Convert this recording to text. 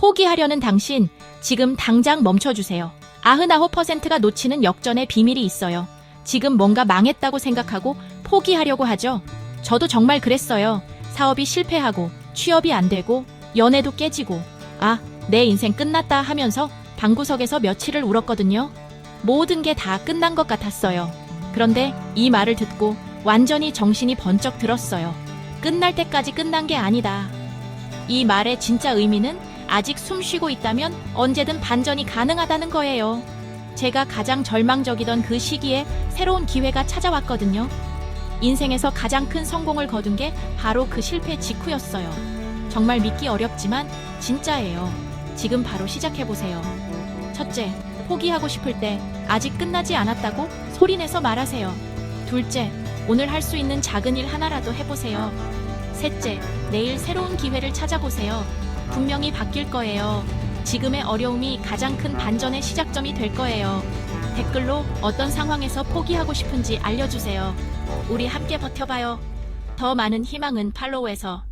포기하려는 당신, 지금 당장 멈춰주세요. 99%가 놓치는 역전의 비밀이 있어요. 지금 뭔가 망했다고 생각하고 포기하려고 하죠. 저도 정말 그랬어요. 사업이 실패하고, 취업이 안 되고, 연애도 깨지고, 아, 내 인생 끝났다 하면서 방구석에서 며칠을 울었거든요. 모든 게 다 끝난 것 같았어요. 그런데 이 말을 듣고 완전히 정신이 번쩍 들었어요. 끝날 때까지 끝난 게 아니다. 이 말의 진짜 의미는 아직 숨 쉬고 있다면 언제든 반전이 가능하다는 거예요. 제가 가장 절망적이던 그 시기에 새로운 기회가 찾아왔거든요. 인생에서 가장 큰 성공을 거둔 게 바로 그 실패 직후였어요. 정말 믿기 어렵지만 진짜예요. 지금 바로 시작해보세요. 첫째, 포기하고 싶을 때 아직 끝나지 않았다고 소리내서 말하세요. 둘째, 오늘 할 수 있는 작은 일 하나라도 해보세요. 셋째, 내일 새로운 기회를 찾아보세요. 분명히 바뀔 거예요. 지금의 어려움이 가장 큰 반전의 시작점이 될 거예요. 댓글로 어떤 상황에서 포기하고 싶은지 알려주세요. 우리 함께 버텨봐요. 더 많은 희망은 팔로우에서